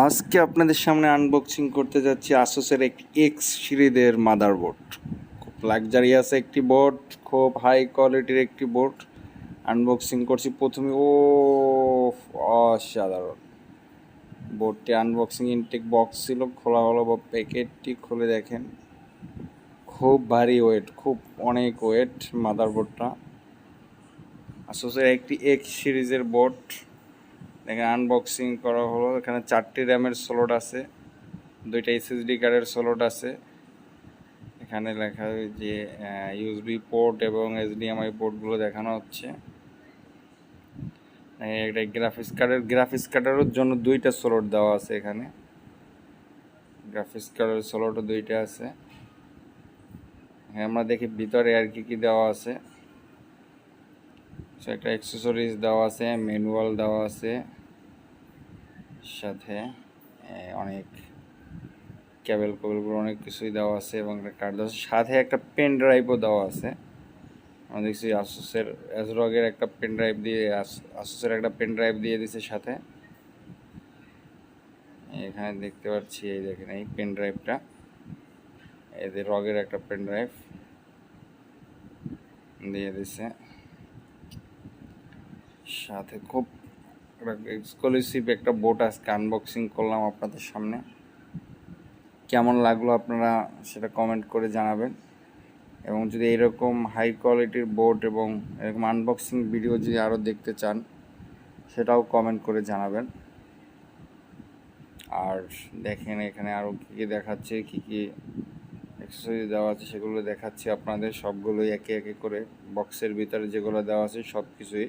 আজকে আপনাদের সামনে আনবক্সিং করতে যাচ্ছি আসুসের একটি এক্স সিরিজের মাদার বোর্ড খুব লাক্সারিয়াস একটি বোর্ড খুব হাই কোয়ালিটির একটি বোর্ড আনবক্সিং করছি প্রথমে ও অসাধারণ। বোর্ডটি আনবক্সিং ইনটেক বক্স ছিল, খোলা হলো বা প্যাকেটটি খুলে দেখেন। খুব ভারী ওয়েট খুব অনেক ওয়েট মাদারবোর্ডটা আসুসের একটি এক্স সিরিজের বোর্ড দেখেন আনবক্সিং করা হলো। এখানে চারটি র্যামের স্লট আছে, দুইটা এসএসডি কার্ডের স্লট আছে। এখানে লেখা যে ইউএসবি পোর্ট এবং এইচডিএমআই পোর্টগুলো দেখানো হচ্ছে। একটা গ্রাফিক্স কার্ডের গ্রাফিক্স কার্ডের জন্য দুইটা স্লট দেওয়া আছে এখানে। গ্রাফিক্স কার্ডের স্লটও দুইটা আছে। হ্যাঁ আমরা দেখি ভিতরে আর কি কি দেওয়া আছে। সো একটা অ্যাক্সেসরিজ দেওয়া আছে ম্যানুয়াল দেওয়া আছে। সাথে অনেক কেবল কেবলগুলো অনেক কিছুই দেওয়া আছে এবং একটা কার্ড দেওয়া আছে। সাথে একটা পেন ড্রাইভও দেওয়া আছে। আমরা দেখছি আসুসের অ্যাজরগের একটা পেন ড্রাইভ দিয়ে আসুসের একটা পেন ড্রাইভ দিয়ে দিছে সাথে। এখানে দেখতে পাচ্ছি, এই দেখেন এই পেন ড্রাইভটা এদের রগের একটা পেন ড্রাইভ দিয়ে দিছে। সাথে খুব এক্সক্লুসিভ একটা বোট আজকে আনবক্সিং করলাম আপনাদের সামনে। কেমন লাগল আপনারা সেটা কমেন্ট করে জানাবেন। এবং যদি এরকম হাই কোয়ালিটির বোট এবং এরকম আনবক্সিং ভিডিও যদি আরও দেখতে চান, সেটাও কমেন্ট করে জানাবেন। আর দেখেন এখানে আরও কী কী দেখাচ্ছে, কী কী এক্সারসাইজ দেওয়া আছে সেগুলো দেখাচ্ছি আপনাদের। সবগুলোই একে একে করে বক্সের ভিতরে যেগুলো দেওয়া আছে সব কিছুই